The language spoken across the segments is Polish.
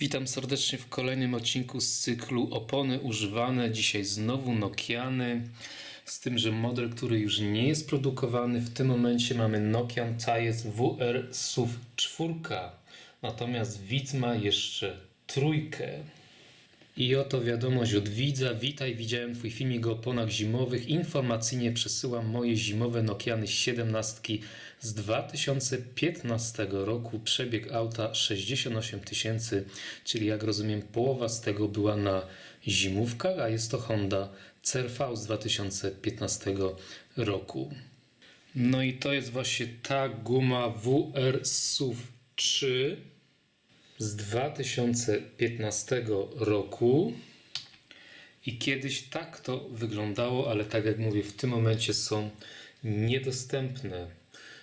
Witam serdecznie w kolejnym odcinku z cyklu Opony używane. Dzisiaj znowu Nokiany. Z tym, że model, który już nie jest produkowany, w tym momencie mamy Nokian Tajec WR SUV 4. Natomiast widz ma jeszcze trójkę. I oto wiadomość od widza. Witaj, widziałem Twój filmik o oponach zimowych. Informacyjnie przesyłam moje zimowe Nokiany 17 z 2015 roku. Przebieg auta 68 tysięcy, czyli jak rozumiem połowa z tego była na zimówkach, a jest to Honda CRV z 2015 roku. No i to jest właśnie ta guma WR SUV 3 z 2015 roku. I kiedyś tak to wyglądało, ale tak jak mówię, w tym momencie są niedostępne.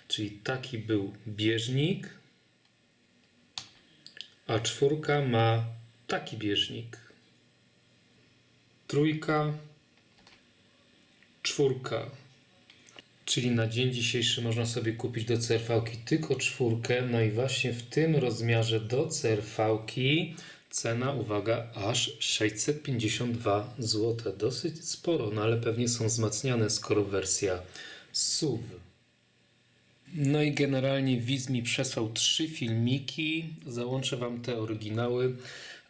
Czyli taki był bieżnik, a czwórka ma taki bieżnik. Trójka, czwórka. Czyli na dzień dzisiejszy można sobie kupić do CRV-ki tylko czwórkę. No i właśnie w tym rozmiarze do CRV-ki cena, uwaga, aż 652 zł. Dosyć sporo, no ale pewnie są wzmacniane, skoro wersja SUV. No i generalnie widz mi przesłał trzy filmiki. Załączę Wam te oryginały,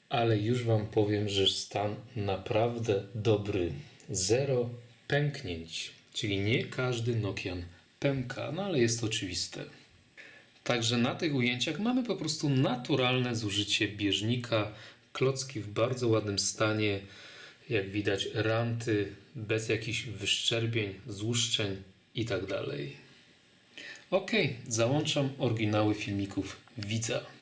ale już Wam powiem, że stan naprawdę dobry. Zero pęknięć. Czyli nie każdy Nokian pęka, no ale jest to oczywiste. Także na tych ujęciach mamy po prostu naturalne zużycie bieżnika, klocki w bardzo ładnym stanie, jak widać ranty, bez jakichś wyszczerbień, złuszczeń i tak. Ok, załączam oryginały filmików widza.